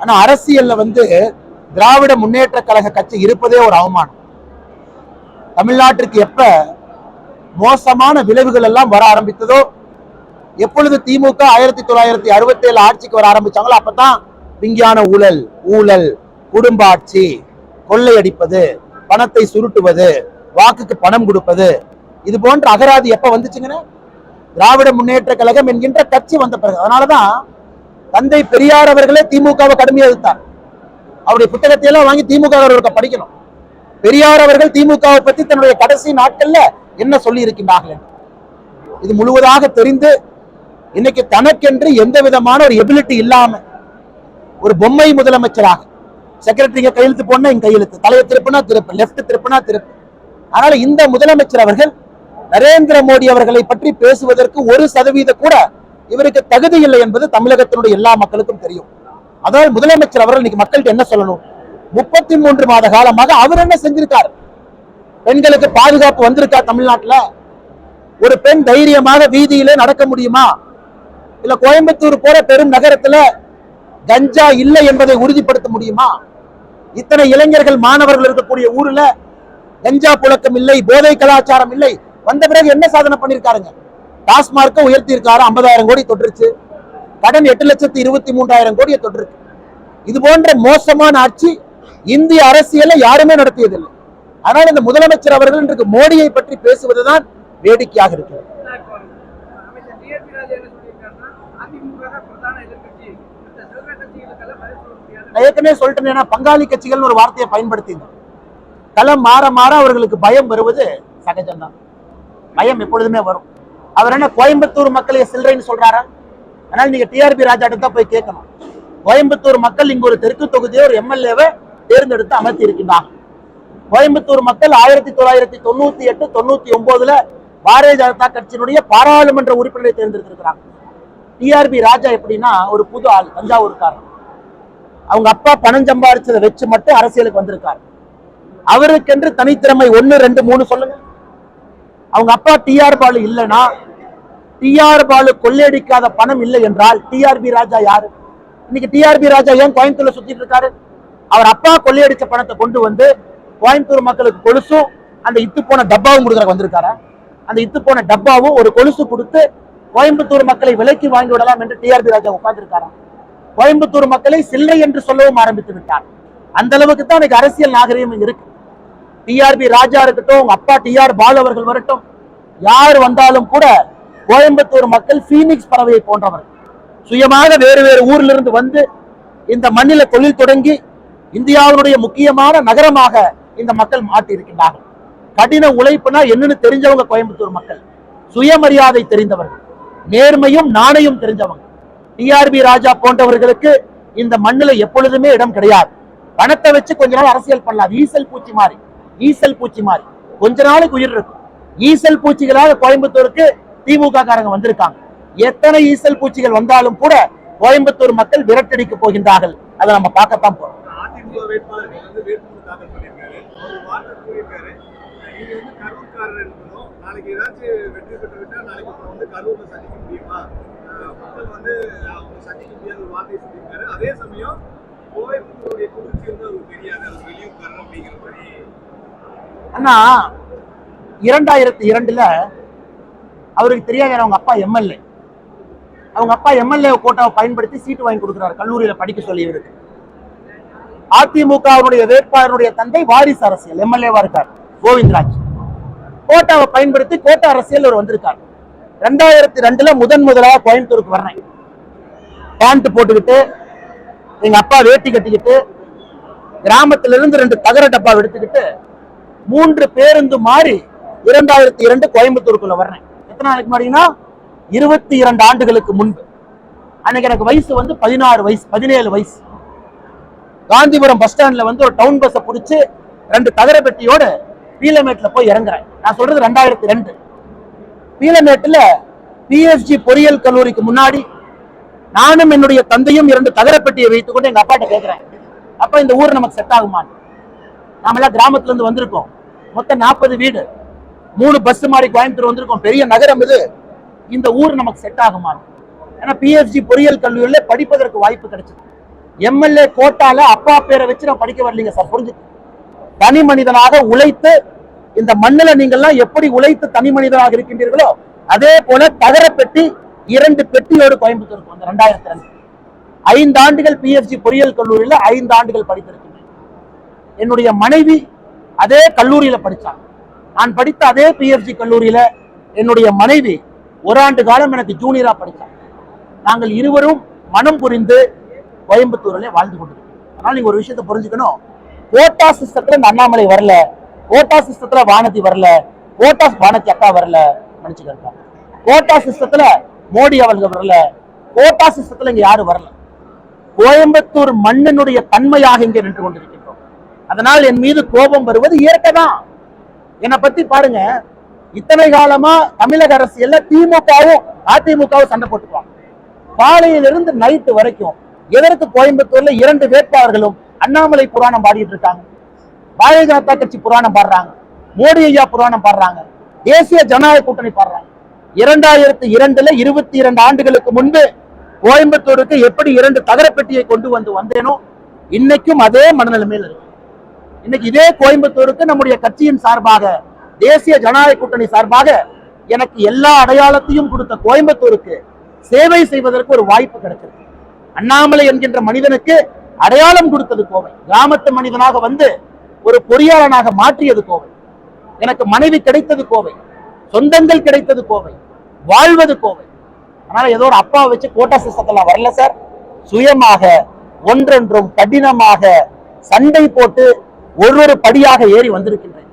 ஆனா அரசியல்ல வந்து திராவிட முன்னேற்ற கழக கட்சி இருப்பதே ஒரு அவமானம். தமிழ்நாட்டிற்கு எப்ப மோசமான விளைவுகள் எல்லாம் வர ஆரம்பித்ததோ எப்பொழுது திமுக ஆயிரத்தி தொள்ளாயிரத்தி அறுபத்தி ஏழு ஆட்சிக்கு வர ஆரம்பிச்சாங்களோ அப்பதான் விஞ்ஞான ஊழல் ஊழல் குடும்ப ஆட்சி கொள்ளையடிப்பது பணத்தை சுருட்டுவது வாக்குக்கு பணம் கொடுப்பது இது போன்ற அகராதி எப்ப வந்துச்சுங்கன்னு திராவிட முன்னேற்ற கழகம் என்கின்ற கட்சி வந்த பிறகு. அதனாலதான் தந்தை பெரியார் அவர்களே திமுகவை கடுமையா எதிர்த்தார். அவருடைய புத்தகத்தை எல்லாம் வாங்கி திமுக அவர்களுக்கு படிக்கணும். பெரியார் அவர்கள் திமுகவை பத்தி தன்னுடைய கடைசி நாட்கள்ல என்ன சொல்லி இருக்கின்றார்கள் இது முழுவதாக தெரிந்து இன்னைக்கு தனக்கென்று எந்த விதமான ஒரு எபிலிட்டி இல்லாம ஒரு பொம்மை முதலமைச்சராக செக்ரட்டரிங்க கையெழுத்து போனா என் கையெழுத்து தலையை திருப்பினா திருப்பு லெப்ட் திருப்பினா திருப்பு. அதனால இந்த முதலமைச்சர் அவர்கள் நரேந்திர மோடி அவர்களை பற்றி பேசுவதற்கு ஒரு சதவீத கூட இவருக்கு தகுதி இல்லை என்பது தமிழகத்தினுடைய எல்லா மக்களுக்கும் தெரியும். அதாவது முதலமைச்சர் அவர்கள் இன்னைக்கு மக்கள்கிட்ட என்ன சொல்லணும்? முப்பத்தி மூன்று மாத காலமாக அவர் என்ன செஞ்சிருக்கார்? பெண்களுக்கு பாதுகாப்பு வந்திருக்கா தமிழ்நாட்டுல? ஒரு பெண் தைரியமாக வீதியிலே நடக்க முடியுமா? இல்ல கோயம்புத்தூர் போற பெரும் நகரத்துல கஞ்சா இல்லை என்பதை உறுதிப்படுத்த முடியுமா? இத்தனை இளைஞர்கள் மாணவர்கள் இருக்கக்கூடிய ஊர்ல கஞ்சா புழக்கம் இல்லை போதை கலாச்சாரம் இல்லை. வந்த பிறகு என்ன சாதனை பண்ணிருக்காருங்க? டாஸ்மார்க்கை உயர்த்தியிருக்காரு ஐம்பதாயிரம் கோடி தொற்றுச்சு. கடன் எட்டு லட்சத்தி இருபத்தி மூன்றாயிரம் கோடியை தொற்றுருக்கு. இது போன்ற மோசமான ஆட்சி இந்திய அரசியல யாருமே நடத்தியதில்லை. ஆனால் இந்த முதலமைச்சர் அவர்கள் இன்றைக்கு மோடியை பற்றி பேசுவதுதான் வேடிக்கையாக இருக்கிறது. ஏற்கனவே சொல்லிட்டேன் ஏன்னா பங்காளி கட்சிகள் ஒரு வார்த்தையை பயன்படுத்தியிருந்தேன் களம் மாற மாற அவர்களுக்கு பயம் வருவது சகஜம்தான். பயம் எப்பொழுதுமே வரும். அவர் என்ன கோயம்புத்தூர் மக்களை சில்லறைன்னு சொல்றாரா? அதனால நீங்க டிஆர்பி ராஜாட்ட தான் போய் கேட்கணும். கோயம்புத்தூர் மக்கள் இங்க ஒரு தெற்கு தொகுதியை ஒரு எம்எல்ஏவை தேர்ந்தெடுத்து அமர்த்தி இருக்கின்றார் கோயம்புத்தூர் மக்கள் ஆயிரத்தி தொள்ளாயிரத்தி தொண்ணூத்தி எட்டு தொண்ணூத்தி ஒன்பதுல பாரதிய ஜனதா கட்சியினுடைய பாராளுமன்ற உறுப்பினரை தேர்ந்தெடுத்திருக்கிறாங்க டிஆர்பி ராஜா எப்படின்னா ஒரு புது ஆள் தஞ்சாவூர்காரர். அவங்க அப்பா பணம் சம்பாரிச்சதை வச்சு மட்டும் அரசியலுக்கு வந்திருக்காரு. அவருக்கென்று தனித்திறமை ஒன்னு ரெண்டு மூணு சொல்லுங்க. அவங்க அப்பா டிஆர் பாலு இல்லைன்னா டிஆர் பாலு கொள்ளையடிக்காத பணம் இல்லை என்றால் டிஆர்பி ராஜா யாரு? இன்னைக்கு டிஆர்பி ராஜா ஏன் கோயம்புத்தூர்ல சுத்திட்டு இருக்காரு? அவர் அப்பா கொள்ளையடிச்ச பணத்தை கொண்டு வந்து கோயம்புத்தூர் மக்களுக்கு கொலுசும் அந்த இத்து போன டப்பாவும் கொடுக்குறக்கு வந்திருக்காரா? அந்த இத்து போன டப்பாவும் ஒரு கொலுசு கொடுத்து கோயம்புத்தூர் மக்களை விலைக்கு வாங்கி விடலாம் என்று டிஆர்பி ராஜா உட்கார்ந்துருக்காரா? கோயம்புத்தூர் மக்களை சில்லை என்று சொல்லவும் ஆரம்பித்து விட்டார். அந்த அளவுக்கு தான் இன்னைக்கு அரசியல் நாகரீகம் இருக்கு. டிஆர்பி ராஜா இருக்கட்டும் உங்க அப்பா டிஆர் பால் அவர்கள் வரட்டும் யார் வந்தாலும் கூட கோயம்புத்தூர் மக்கள் பீனிக்ஸ் பறவையை போன்றவர் சுயமாக வேறு வேறு ஊர்ல இருந்து வந்து இந்த மண்ணில தொழில் தொடங்கி இந்தியாவினுடைய முக்கியமான நகரமாக இந்த மக்கள் மாற்றி இருக்கின்றார்கள் கடின உழைப்புனா என்னன்னு தெரிஞ்சவங்க கோயம்புத்தூர் மக்கள். சுயமரியாதை தெரிந்தவர்கள். நேர்மையும் நாணயம் தெரிஞ்சவங்க. டிஆர்பி ராஜா போன்றவர்களுக்கு இந்த மண்ணுல எப்பொழுதுமே இடம் கிடையாது. பணத்தை வச்சு கொஞ்ச நாள் அரசியல் பண்ணலாம். ஈசல் பூச்சி மாதிரி. ஈசல் பூச்சி மாதிரி. கொஞ்ச நாளைக்கு உயிர் இருக்கும். ஈசல் பூச்சிகளாக கோயம்புத்தூருக்கு திமுக காரங்க வந்திருக்காங்க. எத்தனை ஈசல் பூச்சிகள் வந்தாலும் கூட கோயம்புத்தூர் மக்கள் விரட்டடிக்க போகின்றார்கள். அதை நம்ம பார்க்கத்தான் போறோம். நாளைக்கு ஏதாச்சும் வெற்றி நாளைக்கு அப்புறம் வந்து கரூர்ல சந்திக்க முடியுமா? மக்கள் வந்து அவங்க சந்திக்க முடியாத ஒரு வார்த்தையை சொல்லியிருக்காரு. அதே சமயம் கோயம்புத்தூருடைய குளிர்ச்சி வந்து அவருக்கு தெரியாது. அவர் வெளியூர்காரர் அப்படிங்கிற மாதிரி அண்ணா இரண்டாயிரத்தி இரண்டுல அவருக்கு தெரியாது அவங்க அப்பா எம்எல்ஏ அவங்க அப்பா எம்எல்ஏ கோட்டாவை பயன்படுத்தி சீட்டு வாங்கி கொடுக்குறாரு. கல்லூரியில படிக்க சொல்லி இவருக்கு. அதிமுகவுடைய வேட்பாளருடைய தந்தை வாரிசு அரசியல் எம்எல்ஏவா இருக்கார். கோவிந்தராஜ். கோட்டாவை பயன்படுத்தி கோட்டா அரசியல் அவர் வந்திருக்கார். ரெண்டாயிரத்தி ரெண்டுல முதன் முதலாக கோயம்புத்தூருக்கு வர்றேன். பேண்ட் போட்டுக்கிட்டு எங்க அப்பா வேட்டி கட்டிக்கிட்டு கிராமத்துல இருந்து ரெண்டு தகர டப்பா எடுத்துக்கிட்டு மூன்று பேருந்து மாறி இரண்டாயிரத்தி இரண்டு கோயம்புத்தூருக்குள்ள வர்றேன். எத்தனை நாளைக்கு முன்னாடினா இருபத்தி இரண்டு ஆண்டுகளுக்கு முன்பு. அன்னைக்கு எனக்கு வயசு வந்து பதினாறு வயசு பதினேழு வயசு. காந்திபுரம் பஸ் ஸ்டாண்ட்ல வந்து ஒரு டவுன் பஸ்ஸை பிடிச்சி ரெண்டு தகர பெட்டியோட பீலமேட்ல போய் இறங்குறேன். நான் சொல்றது ரெண்டாயிரத்தி ரெண்டு. பீலமேட்டுல பிஎஸ்ஜி பொறியியல் கல்லூரிக்கு முன்னாடி நானும் என்னுடைய தந்தையும் இரண்டு தகர பெட்டியை வைத்துக்கொண்டு எங்க அப்பாட்ட கேட்கிறேன் அப்ப இந்த ஊர் நமக்கு செட் ஆகுமா நாமெல்லாம் கிராமத்துல இருந்து வந்திருக்கோம். மொத்தம் நாற்பது வீடு. மூணு பஸ் மாறி கோயம்புத்தூர் வந்திருக்கோம். பெரிய நகரம் இது. இந்த ஊர் நமக்கு செட் ஆகுமா ஏன்னா பிஎஸ்ஜி பொறியியல் கல்லூரியில் படிப்பதற்கு வாய்ப்பு கிடைச்சது. எம்எல்ஏ கோட்டால அப்பா பேரை வச்சு நான் படிக்க வரலீங்க சார். புரிஞ்சு? தனி மனிதனாக உழைத்து இந்த மண்ணுல நீங்கள்லாம் எப்படி உழைத்து தனி மனிதனாக இருக்கின்றீர்களோ அதே போல தகர பெட்டி இரண்டு பெட்டியோடு கோயம்புத்தூருக்கு வந்து ரெண்டாயிரத்தி ரெண்டு. ஐந்து ஆண்டுகள் பிஎஃப்ஜி பொறியியல் கல்லூரியில ஐந்து ஆண்டுகள் படித்திருக்கு என்னுடைய மனைவி அதே கல்லூரியில படித்தாங்க நான் படித்த அதே பிஎஃப்ஜி கல்லூரியில என்னுடைய மனைவி ஒரு ஆண்டு காலம் எனக்கு ஜூனியரா படித்தாங்க நாங்கள் இருவரும் மனம் புரிந்து கோயம்புத்தூரில் வாழ்ந்து கொண்டிருக்கோம் அதனால நீங்க ஒரு விஷயத்தை புரிஞ்சுக்கணும். ஓட்டா சிஸ்டத்துல இந்த அண்ணாமலை வரல. ஓட்டா சிஸ்டத்துல வானதி வரல. ஓட்டாஸ் வானதி அக்கா வரல மன்னிச்சுக்கோங்க கோட்டா சிஸ்டத்துல மோடி அவர்கள் வரல. கோட்டா சிஸ்டத்துல இங்க யாரும் வரல. கோயம்புத்தூர் மண்ணினுடைய தன்மையாக இங்கே நின்று கொண்டிருக்கின்றோம் அதனால் என் மீது கோபம் வருவது இயற்கை தான் என்னை பத்தி பாருங்க. இத்தனை காலமா தமிழக அரசியல்ல திமுகவும் அதிமுகவும் சண்டை போட்டுக்குவாங்க. காலையிலிருந்து நைட்டு வரைக்கும் எதற்கு கோயம்புத்தூர்ல இரண்டு வேட்பாளர்களும் அண்ணாமலை புராணம் பாடிட்டு இருக்காங்க. பாரதிய ஜனதா கட்சி புராணம் பாடுறாங்க. மோடி ஐயா புராணம் பாடுறாங்க. தேசிய ஜனநாயக கூட்டணி பாடுறாங்க. இரண்டாயிரத்தி இரண்டுல இருபத்தி இரண்டு ஆண்டுகளுக்கு முன்பு கோயம்புத்தூருக்கு எப்படி இரண்டு தகரப்பெட்டியை கொண்டு வந்து வந்தேனோ இன்னைக்கும் அதே மனநிலைமையில் இருக்கு. இன்னைக்கு இதே கோயம்புத்தூருக்கு நம்முடைய கட்சியின் சார்பாக தேசிய ஜனநாயக கூட்டணி சார்பாக எனக்கு எல்லா அடையாளத்தையும் கொடுத்த கோயம்புத்தூருக்கு சேவை செய்வதற்கு ஒரு வாய்ப்பு கிடைச்சிருக்கு. அண்ணாமலை என்கின்ற மனிதனுக்கு அடையாளம் கொடுத்தது கோவை. கிராமத்து மனிதனாக வந்து ஒரு பொறியாளனாக மாற்றியது கோவை. எனக்கு மனைவி கிடைத்தது கோவை. சொந்தங்கள் கிடைத்தது கோவை. வாழ்வது கோவை. அதனால ஏதோ ஒரு அப்பாவை வச்சு கோட்டா சிஸ்டத்தெல்லாம் வரல சார். சுயமாக ஒன்றொன்றும் கடினமாக சண்டை போட்டு ஒரு ஒரு படியாக ஏறி வந்திருக்கின்றேன்.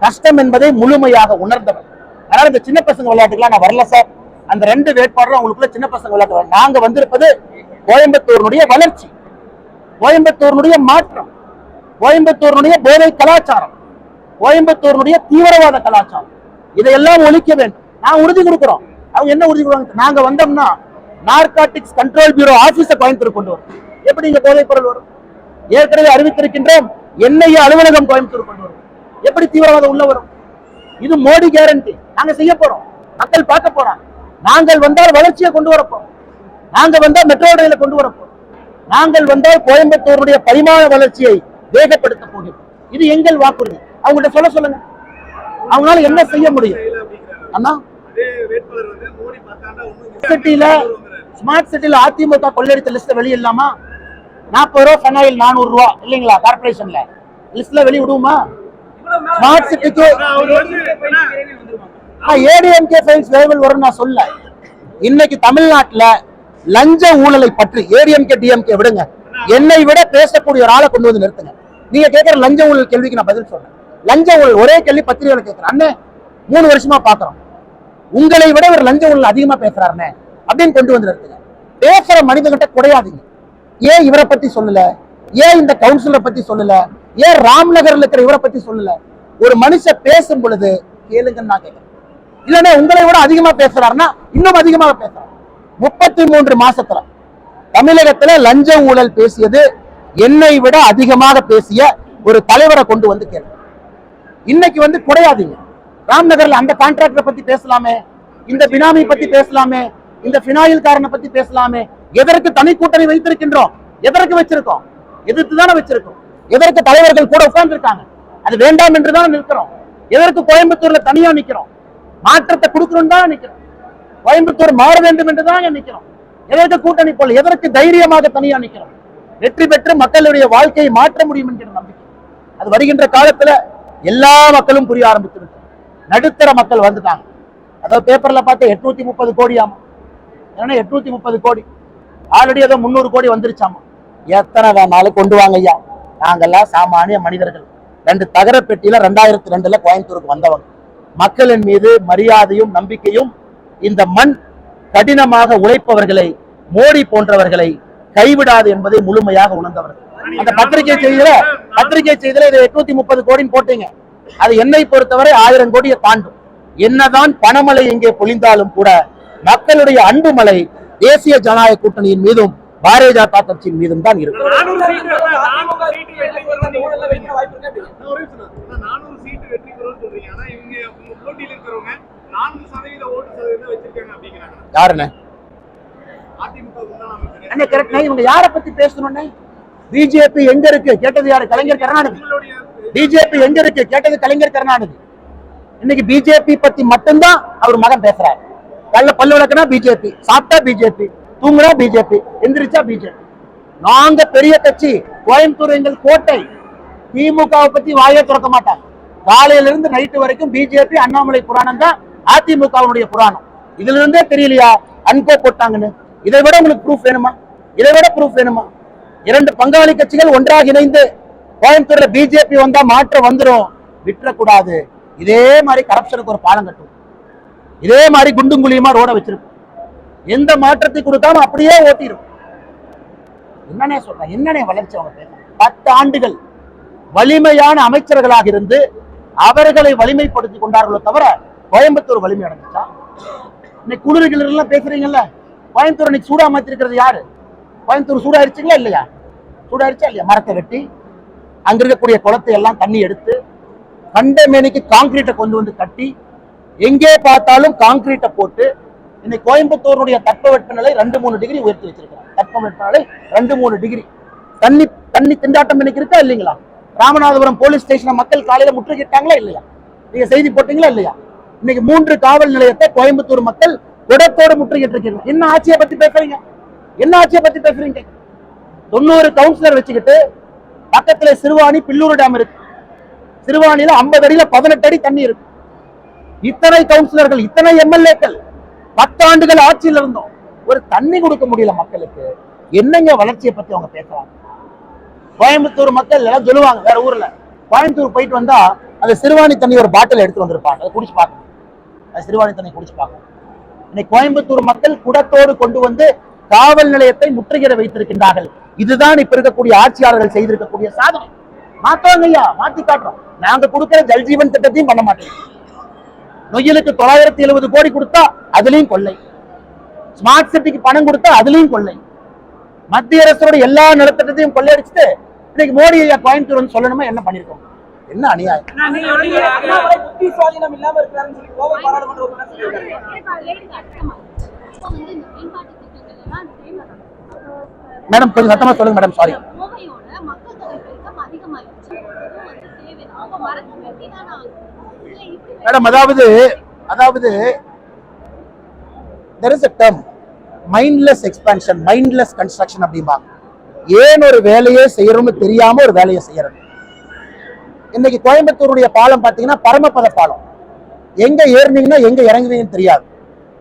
கஷ்டம் என்பதை முழுமையாக உணர்ந்தவர் அதனால இந்த சின்ன பசங்க விளையாட்டுக்கெல்லாம் நான் வரல சார். அந்த ரெண்டு வேட்பாளரும் அவங்களுக்குள்ள சின்ன பசங்க விளையாட்டு நாங்க வந்திருப்பது கோயம்புத்தூர்னுடைய வளர்ச்சி. கோயம்புத்தூரினுடைய மாற்றம். கோயம்புத்தூர்னுடைய போதை கலாச்சாரம். கோயம்புத்தூர்னுடைய தீவிரவாத கலாச்சாரம். இதையெல்லாம் ஒழிக்க வேண்டும். நான் உறுதி கொடுக்கிறோம். அவங்க என்ன உறுதி கொடுக்குறாங்க? நாங்க வந்தோம்னா நார்காட்டிக்ஸ் கண்ட்ரோல் பியூரோ ஆபீஸை கோயம்புத்தூர் கொண்டு வரும். எப்படி இங்க போதைப் பொருள் வரும்? ஏற்கனவே அறிவித்திருக்கின்றோம். என்ஐஏ அலுவலகம் கோயம்புத்தூர் கொண்டு வரும். எப்படி தீவிரவாதம் உள்ள வரும்? இது மோடி கேரண்டி நாங்க செய்ய போறோம். மக்கள் பார்க்க போறாங்க. நாங்கள் வந்தால் வளர்ச்சியை கொண்டு வரப்போம் நாங்க வந்தால் மெட்ரோ ரயில கொண்டு வரப்போம் நாங்கள் வந்தால் கோயம்புத்தூருடைய பரிமாண வளர்ச்சியை வேகப்படுத்த போகிறோம். இது எங்கள் வாக்குறுதி. அவங்கள்ட்ட சொல்ல சொல்லுங்க. அவங்களால என்ன செய்ய முடியும்? அண்ணா? சிட்டில ஸ்மார்ட் சிட்டில அதிமுக கொள்ளடித்த லிஸ்ட் வெளியிடலாமா? நாற்பது ரூபா ஃபெனாயில் நானூறு ரூபா இல்லைங்களா கார்பரேஷன்ல லிஸ்ட்ல வெளிய ஸ்மார்ட் சிட்டிக்கு ஏடிஎம்கே ஃபைல்ஸ் விரைவில் வரும் நான் சொல்ல. இன்னைக்கு தமிழ்நாட்டுல லஞ்ச ஊழலை பற்றி ஏடிஎம்கே டிஎம்கே விடுங்க. என்னை விட பேசக்கூடிய ஒரு ஆளை கொண்டு வந்து நிறுத்துங்க. நீங்க கேட்கிற லஞ்ச ஊழல் கேள்விக்கு நான் பதில் சொல்றேன். லஞ்ச ஊழல் ஒரே கேள்வி பத்திரிகையில கேட்கிறேன் அண்ணே மூணு வருஷமா பாக்குறோம். உங்களை விட ஒரு லஞ்ச ஊழல் அதிகமா பேசுறாருன்னு அப்படின்னு கொண்டு வந்து நிறுத்துங்க. பேசுற மனிதகிட்ட குறையாதீங்க. ஏன் இவரை பத்தி சொல்லல? ஏன் இந்த கவுன்சிலரை பத்தி சொல்லல? ஏன் ராம்நகர்ல இருக்கிற இவரை பத்தி சொல்லல? ஒரு மனுஷன் பேசும் பொழுது கேளுங்கன்னு நான் கேட்கிறேன். இல்லன்னா உங்களை விட அதிகமா பேசுறாருன்னா இன்னும் அதிகமாக பேசுறாரு. முப்பத்தி மூன்று மாசத்துல தமிழகத்துல லஞ்ச ஊழல் பேசியது என்னை விட அதிகமாக பேசிய ஒரு தலைவரை கொண்டு வந்து கேள்வி இன்னைக்கு வந்து குறையாதீங்க. ராம்நகர்ல அந்த கான்ட்ராக்டரை பத்தி பேசலாமே இந்த பினாமி பத்தி பேசலாமே இந்த பினாயில் காரனை பத்தி பேசலாமே எதற்கு தனி கூட்டணி வைத்திருக்கின்றோம்? எதற்கு வச்சிருக்கோம்? எதிர்த்து தானே வச்சிருக்கோம். எதற்கு தலைவர்கள் கூட உட்கார்ந்துருக்காங்க? அது வேண்டாம் என்று தான் நிற்கிறோம். எதற்கு கோயம்புத்தூர்ல தனியா நிக்கிறோம் மாற்றத்தை கொடுக்கணும் தான் நிக்கிறோம் கோயம்புத்தூர் மாற வேண்டும் என்று தான் நிக்கிறோம் எதற்கு கூட்டணி போல எதற்கு தைரியமாக தனியா நிக்கிறோம் வெற்றி பெற்று மக்களுடைய வாழ்க்கையை மாற்ற முடியும் என்கிற நம்பிக்கை. அது வருகின்ற காலத்துல எல்லா மக்களும் புரிய ஆரம்பித்து நடுத்தர மக்கள் வந்துட்டாங்க. அதாவது பேப்பர்ல பார்த்து எட்நூத்தி முப்பது கோடி ஆமா ஏன்னா எட்நூத்தி முப்பது கோடி. ஆல்ரெடி ஏதோ முந்நூறு கோடி வந்துருச்சாமா? எத்தனை வேணாலும் கொண்டு வாங்க ஐயா. நாங்கெல்லாம் சாமானிய மனிதர்கள். ரெண்டு தகர பெட்டியில ரெண்டாயிரத்தி ரெண்டுல கோயம்புத்தூருக்கு வந்தவங்க. மக்களின் மீது மரியாதையும் நம்பிக்கையும் இந்த மண் கடினமாக உழைப்பவர்களை மோடி போன்றவர்களை கைவிடாது என்பதை முழுமையாக உணர்ந்தவர்கள். அந்த பத்திரிகை செய்தியில பத்திரிகை செய்தியில இது எட்நூத்தி முப்பது கோடின்னு போட்டீங்க. அது என்னை பொறுத்தவரை ஆயிரம் கோடியை தாண்டும். என்னதான் பணமழை இங்கே பொழிந்தாலும் கூட மக்களுடைய அன்பு மலை தேசிய ஜனநாயக கூட்டணியின் மீதும் பாரதிய ஜனதா கட்சியின் மீதும் தான் இருக்கும். யாருண்ணே இவங்க யாரை பத்தி பேசணும்னே? பிஜேபி எங்க இருக்கு? கேட்டது யாரு? கலைஞர் கருணாநிதி. பிஜேபி எங்க இருக்கு? கேட்டது கலைஞர் கருணாநிதி. இன்னைக்கு பிஜேபி பத்தி மட்டும்தான் அவர் மகன் பேசுறாரு. கல்ல பல்லு விளக்குனா பிஜேபி சாப்பிட்டா பிஜேபி தூங்குனா பிஜேபி எந்திரிச்சா பிஜேபி. நாங்க பெரிய கட்சி கோயம்புத்தூர் எங்கள் கோட்டை. திமுகவை பத்தி வாயே திறக்க மாட்டாங்க. காலையில இருந்து நைட்டு வரைக்கும் பிஜேபி அண்ணாமலை புராணம் தான் அதிமுகவுடைய புராணம். இதுல இருந்தே தெரியலையா? அன்போ போட்டாங்கன்னு. இதை விட உங்களுக்கு ப்ரூஃப் வேணுமா? இதை விட ப்ரூஃப் வேணுமா? இரண்டு பங்காளி கட்சிகள் ஒன்றாக இணைந்து கோயம்புத்தூர்ல பிஜேபி வந்தா மாற்றம் வந்துரும். விட்டுறக்கூடாது. இதே மாதிரி கரப்ஷனுக்கு ஒரு பாலம் கட்டும் இதே மாதிரி குண்டும் குழியுமா ரோட வச்சிருக்கும் எந்த மாற்றத்தை கொடுக்காம அப்படியே ஓட்டிடும் என்னன்னே சொல்றேன் என்னன்னே வளர்ச்சி அவங்க பத்து ஆண்டுகள் வலிமையான அமைச்சர்களாக இருந்து அவர்களை வலிமைப்படுத்தி கொண்டார்களோ தவிர கோயம்புத்தூர் வலிமை அடைஞ்சிச்சா? இன்னைக்கு குளிர்கள் பேசுறீங்கல்ல கோயம்புத்தூர் இன்னைக்கு சூடா மாத்திருக்கிறது யாரு? கோயம்புத்தூர் சூடாயிருச்சுங்களா இல்லையா? சூடாயிருச்சா இல்லையா? மரத்தை வெட்டி அங்க இருக்கக்கூடிய குளத்தை எல்லாம் தண்ணி எடுத்து கண்டமேனிக்கு காங்கிரீட்டை கொண்டு வந்து கட்டி எங்கே பார்த்தாலும் காங்கிரீட்டை போட்டு இன்னைக்கு கோயம்புத்தூருடைய தட்பவெப்பநிலை ரெண்டு மூணு டிகிரி உயர்த்தி வச்சிருக்கிறோம் தட்ப வெப்பநிலை ரெண்டு மூணு டிகிரி தண்ணி தண்ணி திண்டாட்டம் இன்னைக்கு இருக்கா இல்லைங்களா? ராமநாதபுரம் போலீஸ் ஸ்டேஷனை மக்கள் காலையில முற்றுகிட்டாங்களா இல்லையா? நீங்க செய்தி போட்டீங்களா இல்லையா? இன்னைக்கு மூன்று காவல் நிலையத்தை கோயம்புத்தூர் மக்கள் குடத்தோடு முற்றுகிட்டு இருக்கீங்க என்ன ஆட்சியை பத்தி பேசுறீங்க? என்ன ஆட்சியை பத்தி பேசுறீங்க? தொண்ணூறு கவுன்சிலர் வச்சுக்கிட்டு பக்கத்துல சிறுவாணி பில்லூர் டேம் இருக்கு. சிறுவாணியில ஐம்பது அடியில பதினெட்டு அடி தண்ணி இருக்கு. இத்தனை கவுன்சிலர்கள் இத்தனை எம்எல்ஏக்கள் பத்தாண்டுகள் ஆட்சியில் இருந்தோம். ஒரு தண்ணி கொடுக்க முடியல மக்களுக்கு. என்னங்க வளர்ச்சியை பத்தி அவங்க பேசுறாங்க? கோயம்புத்தூர் மக்கள் எல்லாம் சொல்லுவாங்க வேற ஊர்ல. கோயம்புத்தூர் போயிட்டு வந்தா அந்த சிறுவாணி தண்ணி ஒரு பாட்டில் எடுத்து வந்திருப்பாங்க. அதை குடிச்சு பார்க்கணும். அது சிறுவாணி தண்ணி குடிச்சு பார்க்கணும். இன்னைக்கு கோயம்புத்தூர் மக்கள் குடத்தோடு கொண்டு வந்து காவல் நிலையத்தை முற்றுகையிட வைத்திருக்கின்றார்கள். இதுதான் இப்ப இருக்கக்கூடிய ஆட்சியாளர்கள் செய்திருக்கக்கூடிய சாதனை. மாத்தவங்க ஐயா மாத்தி காட்டுறோம். நாங்க கொடுக்கிற ஜல்ஜீவன் திட்டத்தையும் பண்ண மாட்டோம். நொய்யலுக்கு தொள்ளாயிரத்தி எழுபது கோடி கொடுத்தா அதுலயும் கொள்ளை. ஸ்மார்ட் சிட்டிக்கு பணம் கொடுத்தா அதுலயும் கொள்ளை. மத்திய அரசோட எல்லா நலத்திட்டத்தையும் கொள்ளையடிச்சுட்டு இன்னைக்கு மோடி ஐயா கோயம்புத்தூர் வந்து சொல்லணுமா என்ன பண்ணிருக்கோம்? என்ன அநியாயம்? மேடம் கொஞ்சம் சத்தமா சொல்லுங்க மேடம் சாரி மக்கள் தொகை பெருக்கம் மேடம் அதாவது அதாவது there is a term mindless expansion mindless construction அப்படிம்பாங்க ஏன் ஒரு வேலையே செய்யறோம்னு தெரியாம ஒரு வேலையை செய்யறது? இன்னைக்கு கோயம்புத்தூருடைய பாலம் பாத்தீங்கன்னா பரமபத பாலம். எங்க ஏறுனீங்கன்னா எங்க இறங்குவீங்கன்னு தெரியாது.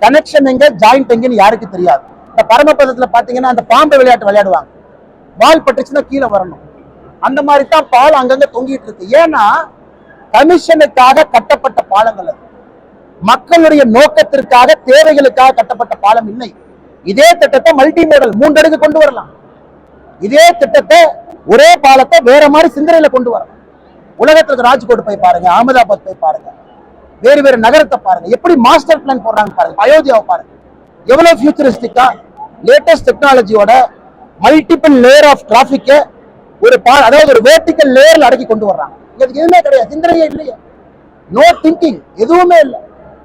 கனெக்ஷன் எங்க ஜாயிண்ட் எங்கன்னு யாருக்கு தெரியாது. இந்த பரமபதத்துல பாத்தீங்கன்னா அந்த பாம்பு விளையாட்டு விளையாடுவாங்க. பால் பட்டுச்சுன்னா கீழே வரணும். அந்த மாதிரி தான் பால் அங்கங்க தொங்கிட்டு இருக்கு. ஏன்னா கமிஷனுக்காக கட்டப்பட்ட பாலங்கள் அது. மக்களுடைய நோக்கத்திற்காக தேவைகளுக்காக கட்டப்பட்ட பாலம் இல்லை. இதே திட்டத்தை மல்டி மோடல் மூன்றடுக்கு கொண்டு வரலாம். இதே திட்டத்தை ஒரே பாலத்தை வேற மாதிரி சிந்தனையில கொண்டு வரலாம். உலகத்துக்கு ராஜ்கோட் போய் பாருங்க அகமதாபாத் போய் பாருங்க வேறு வேறு நகரத்தை பாருங்க எப்படி மாஸ்டர் பிளான் போடுறாங்க பாருங்க அயோத்தியாவை பாருங்க. எவ்வளவு ஃபியூச்சரிஸ்டிக்கா லேட்டஸ்ட் டெக்னாலஜியோட மல்டிபிள் லேயர் ஆஃப் டிராபிக்க ஒரு அதாவது ஒரு வேர்டிக்கல் லேயர்ல அடக்கி கொண்டு வர்றாங்க. இதுக்கு எதுவுமே கிடையாது. சிந்தனையே இல்லையே. நோ திங்கிங் எதுவுமே இல்லை.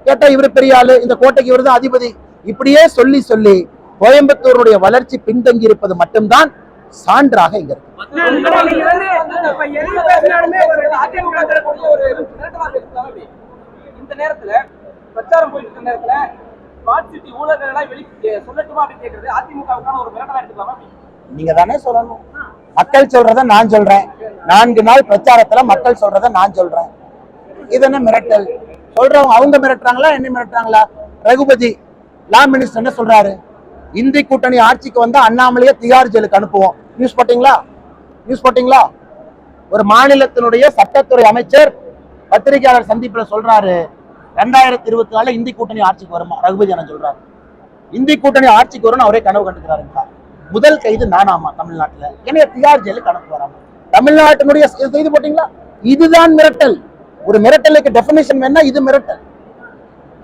கேட்டா இவர் பெரிய ஆளு இந்த கோட்டைக்கு இவர் தான் அதிபதி. இப்படியே சொல்லி சொல்லி கோயம்புத்தூருடைய வளர்ச்சி பின்தங்கி இருப்பது மட்டும்தான் சான்றாக இங்க இருக்கு. நீங்க வந்து இப்ப எது பேசினாலுமே ஒரு அதிமுக தரக்கூடிய ஒரு மிரட்டலா பேசுறாங்க அப்படி. இந்த நேரத்துல பிரச்சாரம் போயிட்டு இருக்க நேரத்துல ஸ்மார்ட் சிட்டி ஊழல்கள் எல்லாம் வெளி சொல்லட்டுமா அப்படின்னு கேக்குறது அதிமுகவுக்கான ஒரு மிரட்டலா எடுத்துக்கலாமா அப்படி? நீங்க தானே சொல்லணும். மக்கள் சொல்றத நான் சொல்றேன். நான்கு நாள் பிரச்சாரத்துல மக்கள் சொல்றத நான் சொல்றேன். இது என்ன மிரட்டல்? சொல்றவங்க அவங்க மிரட்டுறாங்களா? என்ன மிரட்டுறாங்களா? ரகுபதி லா மினிஸ்டர் என்ன சொல்றாரு? இந்தி கூட்டணி ஆட்சிக்கு வந்தா அண்ணாமலையே திகார் ஜெயிலுக்கு அனுப்புவோம். நியூஸ் போட்டீங்களா? நியூஸ் போட்டீங்களா? ஒரு மாநிலத்தினுடைய சட்டத்துறை அமைச்சர் பத்திரிகையாளர் சந்திப்புல சொல்றாரு ரெண்டாயிரத்தி இருபத்தி நாலுல இந்தி கூட்டணி ஆட்சிக்கு வருமா? ரகுபதி அண்ணன் சொல்றாரு. இந்தி கூட்டணி ஆட்சிக்கு வரும்னு அவரே கனவு கண்டுக்கிறாருங்களா முதல் கைது நானாமா தமிழ்நாட்டுல. என்னைய திகார் ஜெயிலுக்கு அனுப்பு வராம. தமிழ்நாட்டினுடைய செய்து போட்டீங்களா? இதுதான் மிரட்டல். ஒரு மிரட்டலுக்கு டெபினேஷன் வேணா இது மிரட்டல்.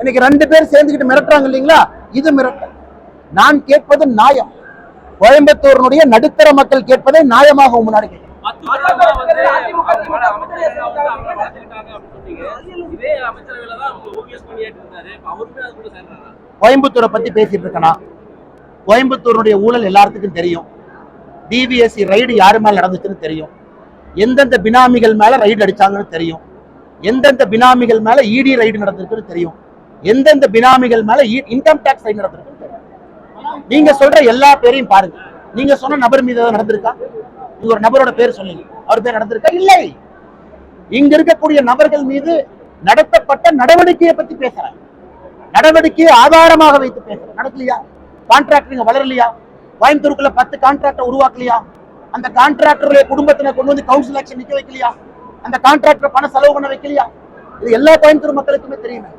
இன்னைக்கு ரெண்டு பேர் சேர்ந்துக்கிட்டு மிரட்டுறாங்க இல்லைங்களா? இது மிரட்டல். நான் கேட்பது நியாயம். கோயம்புத்தூரினுடைய நடுத்தர மக்கள் கேட்பதை நியாயமாக முன்னாடி கேட்கிறேன். கோயம்புத்தூரை பத்தி பேசிட்டு இருக்கனா? கோயம்புத்தூருடைய ஊழல் எல்லாத்துக்கும் தெரியும். டிவிஎஸ்சி ரைடு யாரு மேல நடந்துச்சுன்னு தெரியும். எந்தெந்த பினாமிகள் மேல ரைடு அடிச்சாங்கன்னு தெரியும். எந்தெந்த பினாமிகள் மேல இடி ரைடு நடந்திருக்குன்னு தெரியும். எந்தெந்த பினாமிகள் மேல இன்கம் டேக்ஸ் ரைடு நடந்திருக்குன்னு தெரியும். நீங்க சொல்ற எல்லா பேரையும் பாருங்க. நீங்க சொன்ன நபர் மீது ஏதாவது நடந்திருக்கா? நீங்க ஒரு நபரோட பேர் சொன்னீங்க அவர் பேர் நடந்திருக்கா? இல்லை. இங்க இருக்கக்கூடிய நபர்கள் மீது நடத்தப்பட்ட நடவடிக்கையை பத்தி பேசுறேன் நடவடிக்கையை ஆதாரமாக வைத்து பேசுறேன் நடக்கலையா? கான்ட்ராக்ட் நீங்க வளரலையா? கோயம்புத்தூருக்குள்ள பத்து கான்ட்ராக்டர் உருவாக்கலையா? அந்த கான்ட்ராக்டருடைய குடும்பத்தினர் கொண்டு வந்து கவுன்சில் ஆக்ஷன் நிக்க வைக்கலையா? அந்த கான்ட்ராக்டர் பணம் செலவு பண்ண வைக்கலையா? இது எல்லா கோயம்புத்தூர் மக்களுக்குமே தெரியுமே.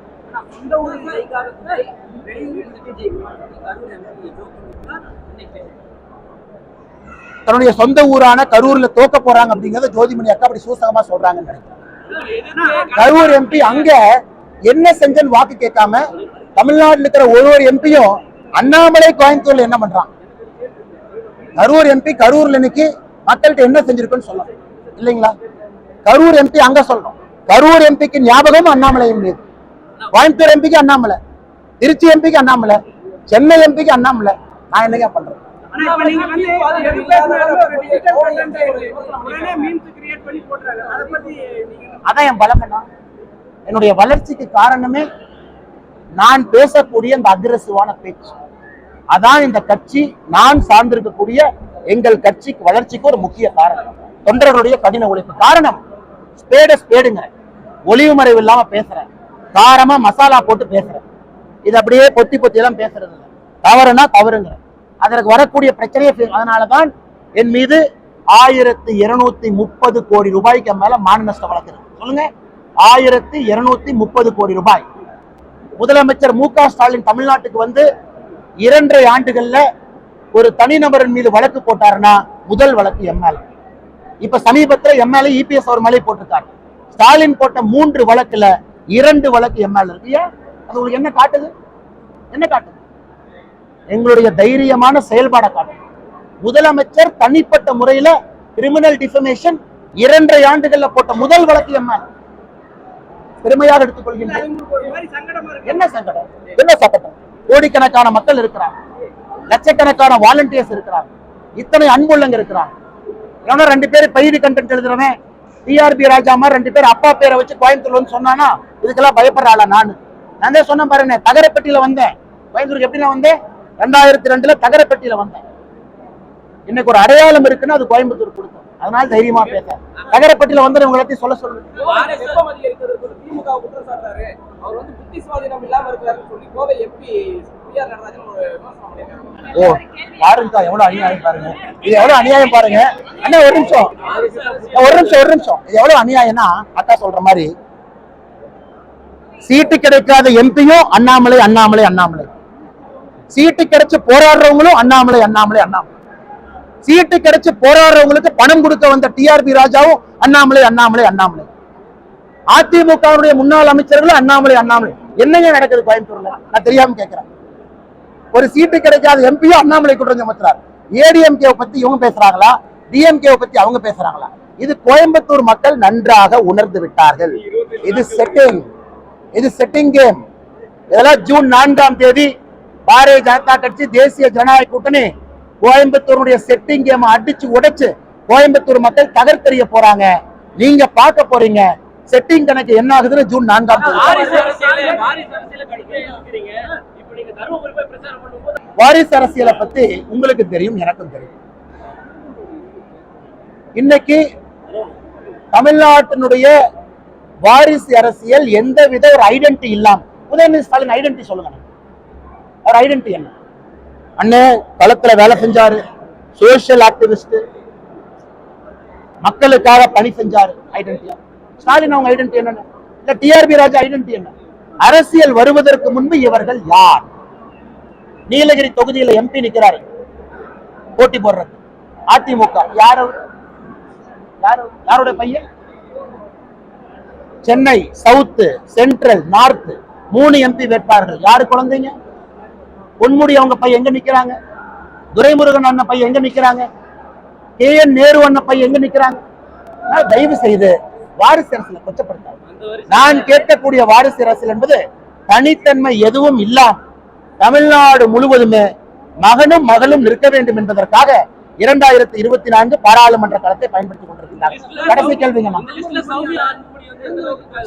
தன்னுடைய சொந்த ஊரான கரூர்ல தோக்க போறாங்க அப்படிங்கறத ஜோதிமணி அக்கா அப்படி சூசகமா சொல்றாங்கன்னு நினைக்கிறேன். கரூர் எம்பி அங்க என்ன செஞ்சன்னு வாக்கு கேட்காம தமிழ்நாட்டில் இருக்கிற ஒரு ஒரு எம்பியும் அண்ணாமலை கோயம்புத்தூர்ல என்ன பண்றான்? கரூர் எம்பி கரூர்ல இன்னைக்கு மக்கள்கிட்ட என்ன செஞ்சிருக்குன்னு சொல்லணும் இல்லைங்களா? கரூர் எம்பி அங்க சொல்லணும் கரூர் எம்பிக்கு ஞாபகம் அண்ணாமலை மீது கோயம்புத்தூர் எம்பிக்கு அண்ணாமலை. திருச்சி எம்பிக்கு அண்ணாமலை. சென்னை எம்பிக்கு அண்ணாமலை. நான் என்னங்க பண்றேன் அதான் என் பலம் என்ன? என்னுடைய வளர்ச்சிக்கு காரணமே நான் பேசக்கூடிய இந்த அக்ரசிவான பேச்சு. அதான் இந்த கட்சி நான் சார்ந்திருக்கக்கூடிய எங்கள் கட்சிக்கு வளர்ச்சிக்கு ஒரு முக்கிய காரணம். தொண்டர்களுடைய கடின உழைப்பு. காரணம் ஸ்பேட ஸ்பேடுங்க ஒளிவு மறைவு இல்லாம பேசுறேன் காரமா மசாலா போட்டு பேசுறேன் இது அப்படியே பொத்தி பொத்தி எல்லாம் பேசுறது தவறுனா தவறுங்க அதற்கு வரக்கூடிய பிரச்சனையை அதனாலதான் என் மீது ஆயிரத்தி இருநூத்தி முப்பது கோடி ரூபாய்க்கு மேல மான நஷ்ட வழக்கு சொல்லுங்க. ஆயிரத்தி இருநூத்தி முப்பது கோடி ரூபாய். முதலமைச்சர் மு க ஸ்டாலின் தமிழ்நாட்டுக்கு வந்து இரண்டரை ஆண்டுகள்ல ஒரு தனிநபரின் மீது வழக்கு போட்டாருன்னா முதல் வழக்கு எம்எல்ஏ. இப்ப சமீபத்துல எம்எல்ஏ இபிஎஸ் அவர் மேலே போட்டிருக்காரு. ஸ்டாலின் போட்ட மூன்று வழக்குல இரண்டு வழக்கு எம்எல்ஏ இருக்கு. ஏன்? அது உங்களுக்கு என்ன காட்டுது? என்ன காட்டுது? எங்களுடைய தைரியமான செயல்பாடை காட்டுது. முதலமைச்சர் தனிப்பட்ட முறையில கிரிமினல் டிஃபமேஷன் இரண்டரை ஆண்டுகள்ல போட்ட முதல் வழக்கு எம்எல்ஏ. பெருமையாக எடுத்துக்கொள்கின்றேன். என்ன சங்கடம்? என்ன சங்கடம்? கோடிக்கணக்கான மக்கள் இருக்கிறாங்க. லட்சக்கணக்கான வாலண்டியர்ஸ் இருக்கிறாங்க. இத்தனை அன்புள்ளங்க இருக்கிறாங்க. ஏன்னா ரெண்டு பேர் பயிர் கண்டென்ட் எழுதுறவன் டிஆர்பி ராஜா மாதிரி ரெண்டு பேர் அப்பா பேரை வச்சு கோயம்புத்தூர் வந்து சொன்னானா இதுக்கெல்லாம் பயப்படுற ஆளா நானு. நான் தான் சொன்னேன் பாருங்க தகரப்பட்டியில வந்தேன். கோயம்புத்தூருக்கு எப்படி நான் வந்தேன்? ரெண்டாயிரத்தி ரெண்டுல தகரப்பட்டியில வந்தேன். இன்னைக்கு ஒரு அடையாளம் இருக்குன்னு அது கோயம்புத்தூர் கொடுக்கும் அதனால தைரியமா பேச. தகரப்பட்டியில வந்து எல்லாத்தையும் சொல்ல சொல்லுங்க ஓ பாருங்கக்கா எவ்வளவு அநியாயம் பாருங்க. இது எவ்வளவு அநியாயம் பாருங்க. அண்ணா ஒரு நிமிஷம். ஒரு நிமிஷம் ஒரு நிமிஷம். இது எவ்வளவு அநியாயம்னா அக்கா சொல்ற மாதிரி. சீட்டு கிடைக்காத எம்பியும் அண்ணாமலை அண்ணாமலை அண்ணாமலை. சீட்டு கிடைச்சு போராடுறவங்களும் அண்ணாமலை அண்ணாமலை அண்ணாமலை. சீட்டு கிடைச்சு போராடுறவங்களுக்கு பணம் கொடுக்க வந்த டிஆர்பி ராஜாவும் அண்ணாமலை அண்ணாமலை அண்ணாமலை. அதிமுகவுடைய முன்னாள் அமைச்சர்களும் அண்ணாமலை அண்ணாமலை. என்னங்க நடக்குது கோயம்புத்தூர்ல? நான் தெரியாம கேட்கிறேன் ஒரு சீட்டு கிடைக்காத எம்பியும் அண்ணாமலை குற்றம் சுமத்துறாரு. ஏடிஎம்கே பத்தி இவங்க பேசுறாங்களா? டிஎம்கே பத்தி அவங்க பேசுறாங்களா? இது கோயம்புத்தூர் மக்கள் நன்றாக உணர்ந்து விட்டார்கள். இது செட்டிங் இது செட்டிங் கேம் இதெல்லாம் ஜூன் நான்காம் தேதி பாரதிய ஜனதா கட்சி தேசிய ஜனநாயக கூட்டணி கோயம்புத்தூருடைய செட்டிங் கேம் அடிச்சு உடைச்சு கோயம்புத்தூர் மக்கள் தகர்த்தெறிய போறாங்க. நீங்க பார்க்க போறீங்க. செட்டிங் கணக்கு என்ன ஆகுதுன்னு ஜூன் நான்காம் தேதி. வாரிசு அரசியல பத்தி உங்களுக்கு தெரியும் எனக்கும் தெரியும். இன்னைக்கு தமிழ்நாட்டினுடைய வாரிசு அரசியல் எந்தவித ஒரு ஐடென்டி இல்லாம உதயநிதி ஸ்டாலின் ஐடென்டி சொல்லுங்க. அவர் ஐடென்டி என்ன? அண்ணே களத்துல வேலை செஞ்சாரு. சோசியல் ஆக்டிவிஸ்ட் மக்களுக்காக பணி செஞ்சாரு. ஐடென்டிட்டியா ஸ்டாலின் அவங்க ஐடென்டி என்ன இல்ல டிஆர்பி ராஜா ஐடென்டி என்ன? அரசியல் வருவதற்கு முன்பு இவர்கள் யார்? நீலகிரி தொகுதியில எம்பி நிக்கிறாரு. போட்டி போடுறது. அதிமுக. யார் யார் யாருடைய பையன்? சென்னை சவுத்து சென்ட்ரல் நார்த் மூணு எம்பி வேட்பாளர்கள். யாரு குழந்தைங்க? பொன்முடி அவங்க பையன் எங்க நிக்கிறாங்க? துரைமுருகன் அண்ணன் பையன் எங்க நிக்கிறாங்க? கே என் நேரு அண்ணன் பையன் எங்க நிக்கிறாங்க? தயவு செய்து வாரிசு அரசியலை கொச்சப்படுத்தாது நான் கேட்கக்கூடிய வாரிசு அரசியல் என்பது தனித்தன்மை எதுவும் இல்லாம தமிழ்நாடு முழுவதுமே மகனும் மகளும் நிற்க வேண்டும் என்பதற்காக இரண்டாயிரத்தி இருபத்தி நான்கு பாராளுமன்ற களத்தை பயன்படுத்திக் கொண்டிருக்கிறார் கடைசி கேள்விங்கம்மா.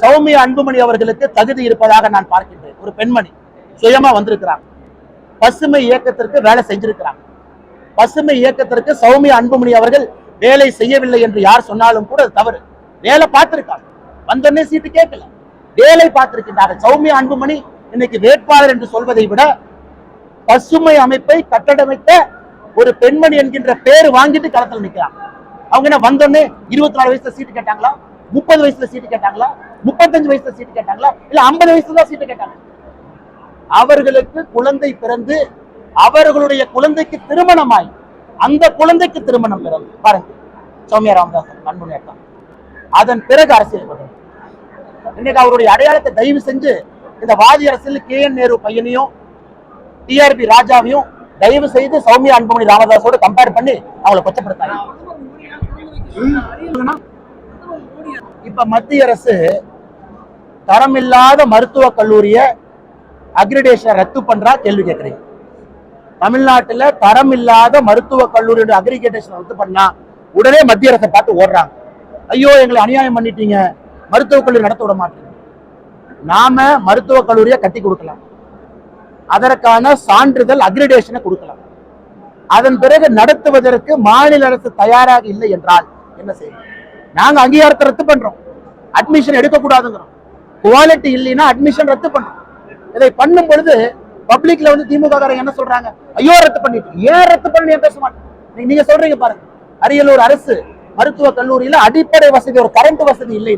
சௌமியா அன்புமணி அவர்களுக்கு தகுதி இருப்பதாக நான் பார்க்கின்றேன். ஒரு பெண்மணி சுயமா வந்திருக்கிறாங்க பசுமை இயக்கத்திற்கு வேலை செஞ்சிருக்கிறாங்க. பசுமை இயக்கத்திற்கு சௌமியா அன்புமணி அவர்கள் வேலை செய்யவில்லை என்று யார் சொன்னாலும் கூட தவறு. வேலை பார்த்திருக்காங்க. வந்தோடனே சீட்டு கேட்கல. வேலை பார்த்திருக்கின்றார்கள் சௌமிய அன்புமணி இன்னைக்கு வேட்பாளர் என்று சொல்வதை விட பசுமை அமைப்பை கட்டடமைத்த ஒரு பெண்மணி என்கின்ற பேர் வாங்கிட்டு களத்தில் நிக்கிறாங்க. அவங்க என்ன வந்தோடனே இருபத்தி நாலு வயசுல சீட்டு கேட்டாங்களா? முப்பது வயசுல சீட்டு கேட்டாங்களா? முப்பத்தஞ்சு வயசுல சீட்டு கேட்டாங்களா? இல்ல ஐம்பது வயசுல தான் சீட்டு கேட்டாங்க. அவர்களுக்கு குழந்தை பிறந்து அவர்களுடைய குழந்தைக்கு திருமணமாய் அந்த குழந்தைக்கு திருமணம் பிறந்து பாருங்க சௌமியா ராமதாஸ் அன்புமணி அதன் பிறகு அரசியல் இன்னைக்கு அவருடைய அடையாளத்தை தயவு செஞ்சு இந்த வாதி அரசியல் கே என் நேரு பையனையும் டிஆர்பி ராஜாவையும் தயவு செய்து சௌமியா அன்புமணி ராமதாஸோட கம்பேர் பண்ணி அவங்களை கொச்சப்படுத்தாங்க இப்ப மத்திய அரசு தரமில்லாத மருத்துவக் கல்லூரியை அக்ரிடேஷனை ரத்து பண்றா கேள்வி கேட்கறீங்க தமிழ்நாட்டில் தரம் இல்லாத மருத்துவக் கல்லூரியோட அக்ரிகேட்டேஷன் ரத்து பண்ணா உடனே மத்திய அரசை பார்த்து ஓடுறாங்க. ஐயோ எங்களை அநியாயம் பண்ணிட்டீங்க. மருத்துவக் கல்லூரி நடத்த விட மாட்டீங்க நாம மருத்துவக் கல்லூரியை கட்டி கொடுக்கலாம். அதற்கான சான்றிதழ் அக்ரிடேஷனை கொடுக்கலாம். அதன் பிறகு நடத்துவதற்கு மாநில அரசு தயாராக இல்லை என்றால் என்ன செய்யணும்? நாங்க அங்கீகாரத்தை ரத்து பண்றோம். அட்மிஷன் எடுக்கக்கூடாதுங்கிறோம். குவாலிட்டி இல்லைன்னா அட்மிஷன் ரத்து பண்றோம். இதை பண்ணும் பொழுது பப்ளிக்ல வந்து திமுக காரங்க என்ன சொல்றாங்க? ஐயோ ரத்து பண்ணிட்டு ஏன் ரத்து பண்ணி பேச மாட்டேன்? நீங்க- நீங்க சொல்றீங்க பாருங்க. அரியலூர் அரசு மருத்துவக் கல்லூரியில அடிப்படை வசதி ஒரு கரண்ட் வசதி இல்லை.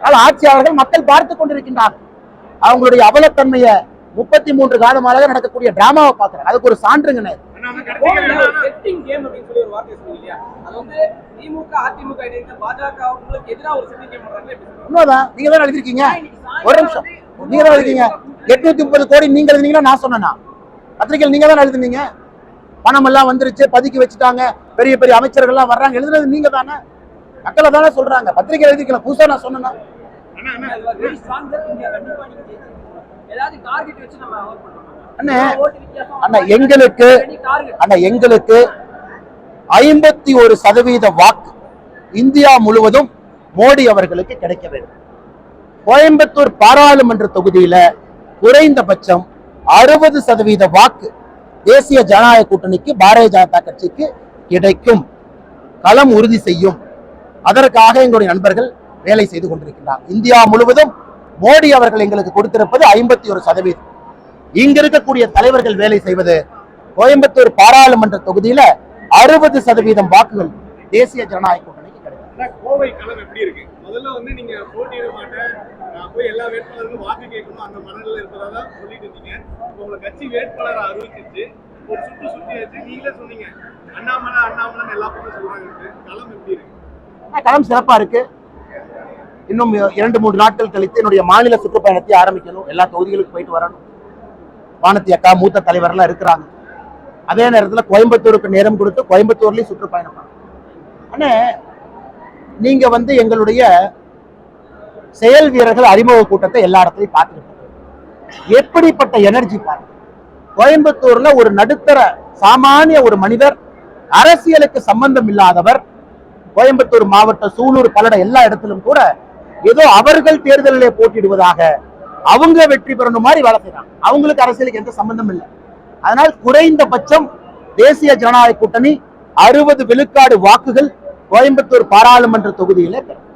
ஆனால் ஆட்சியாளர்கள் மக்கள் பார்த்து கொண்டிருக்கின்றார்கள். அவங்களுடைய அவலத்தன்மையை முப்பத்தி மூன்று காலமாக நடக்கக்கூடிய டிராமாவை பாக்குறேன் அதுக்கு ஒரு சான்றுங்க அண்ணா, அண்ணா, கடைசி கேள்வி என்னன்னா, செட்டிங் கேம் அப்படின்னு சொல்லி ஒரு வார்த்தை சொன்னீங்க இல்லையா? அது வந்து திமுக அதிமுக இணைந்து பாஜக உங்களுக்கு எதிராக ஒரு செட்டிங் கேம் பண்றாங்க எப்படி சொல்றீங்க? உண்மைதான். நீங்க தான் எழுதிருக்கீங்க. ஒரு நிமிஷம். நீங்க தான் எழுதிங்க எட்நூத்தி முப்பது கோடி நீங்க எழுதுனீங்களா? நான் சொன்னேனா? பத்திரிகையில் நீங்க தான் எழுதுனீங்க. பணம் எல்லாம் வந்துருச்சு பதுக்கி வச்சுட்டாங்க. பெரிய பெரிய அமைச்சர்கள் எல்லாம் வர்றாங்க. எழுதுனது நீங்க தானே. மக்களை தானே சொல்றாங்க. பத்திரிகை எழுதிக்கலாம் புதுசா நான் சொன்னேனா? அண்ணா, அண்ணா, வெரி ஸ்ட்ராங் இந்தியா கண்டிப்பா நீங்க ஜெயிச்சிருக்கீங்க. ஏதாவது டார்கெட் வச்சு நம்ம ஒர்க் பண்ணணும். அண்ணே அண்ணா எங்களுக்கு அண்ணா எங்களுக்கு ஐம்பத்தி ஒரு சதவீத வாக்கு இந்தியா முழுவதும் மோடி அவர்களுக்கு கிடைக்க வேண்டும். கோயம்புத்தூர் பாராளுமன்ற தொகுதியில குறைந்தபட்சம் அறுபது சதவீத வாக்கு தேசிய ஜனநாயக கூட்டணிக்கு பாரதிய ஜனதா கட்சிக்கு கிடைக்கும். களம் உறுதி செய்யும். அதற்காக எங்களுடைய நண்பர்கள் வேலை செய்து கொண்டிருக்கின்றார் இந்தியா முழுவதும் மோடி அவர்கள் எங்களுக்கு கொடுத்திருப்பது ஐம்பத்தி ஒரு சதவீதம். இங்க இருக்கக்கூடிய தலைவர்கள் வேலை செய்வது கோயம்புத்தூர் பாராளுமன்ற தொகுதியில அறுபது சதவீதம் வாக்குகள் தேசிய ஜனநாயக கூட்டணிக்கு கிடைக்கும். கோவை களம் எப்படி இருக்கு? முதல்ல வந்து நீங்க போட்டியிட மாட்டேன். நான் போய் எல்லா வேட்பாளர்களும் வாக்கு கேட்கணும். அந்த மனநிலை தான் சொல்லிட்டு இருந்தீங்க. இப்போ உங்களை கட்சி வேட்பாளரை அறிவிச்சிருச்சு ஒரு சுற்று சுத்தியாச்சு நீங்களே சொன்னீங்க. அண்ணாமலை அண்ணாமலைன்னு எல்லா பக்கம் சொல்றாங்க களம் எப்படி இருக்கு? களம் சிறப்பா இருக்கு. இன்னும் இரண்டு மூன்று நாட்கள் கழித்து என்னுடைய மாநில சுற்றுப்பயணத்தை ஆரம்பிக்கணும். எல்லா தொகுதிகளுக்கும் போயிட்டு வரணும். வானத்தி அக்கா மூத்த தலைவர்லாம் இருக்கிறாங்க. அதே நேரத்துல கோயம்புத்தூருக்கு நேரம் கொடுத்து கோயம்புத்தூர்லேயும் சுற்றுப்பயணம் ஆனால் நீங்கள் நீங்க வந்து எங்களுடைய செயல் வீரர்கள் அறிமுக கூட்டத்தை எல்லா இடத்துலையும் பார்த்துருக்கோம் எப்படிப்பட்ட எனர்ஜி பாருங்க. கோயம்புத்தூர்ல ஒரு நடுத்தர சாமானிய ஒரு மனிதர் அரசியலுக்கு சம்பந்தம் இல்லாதவர் கோயம்புத்தூர் மாவட்ட சூலூர் பல்லட எல்லா இடத்திலும் கூட ஏதோ அவர்கள் தேர்தலிலே போட்டியிடுவதாக அவங்க வெற்றி பெறணும் மாதிரி வேலை செய்யறாங்க அவங்களுக்கு அரசியலுக்கு எந்த சம்பந்தம் இல்லை. அதனால் குறைந்தபட்சம் தேசிய ஜனநாயக கூட்டணி அறுபது விழுக்காடு வாக்குகள் கோயம்புத்தூர் பாராளுமன்ற தொகுதியிலே பெறும்.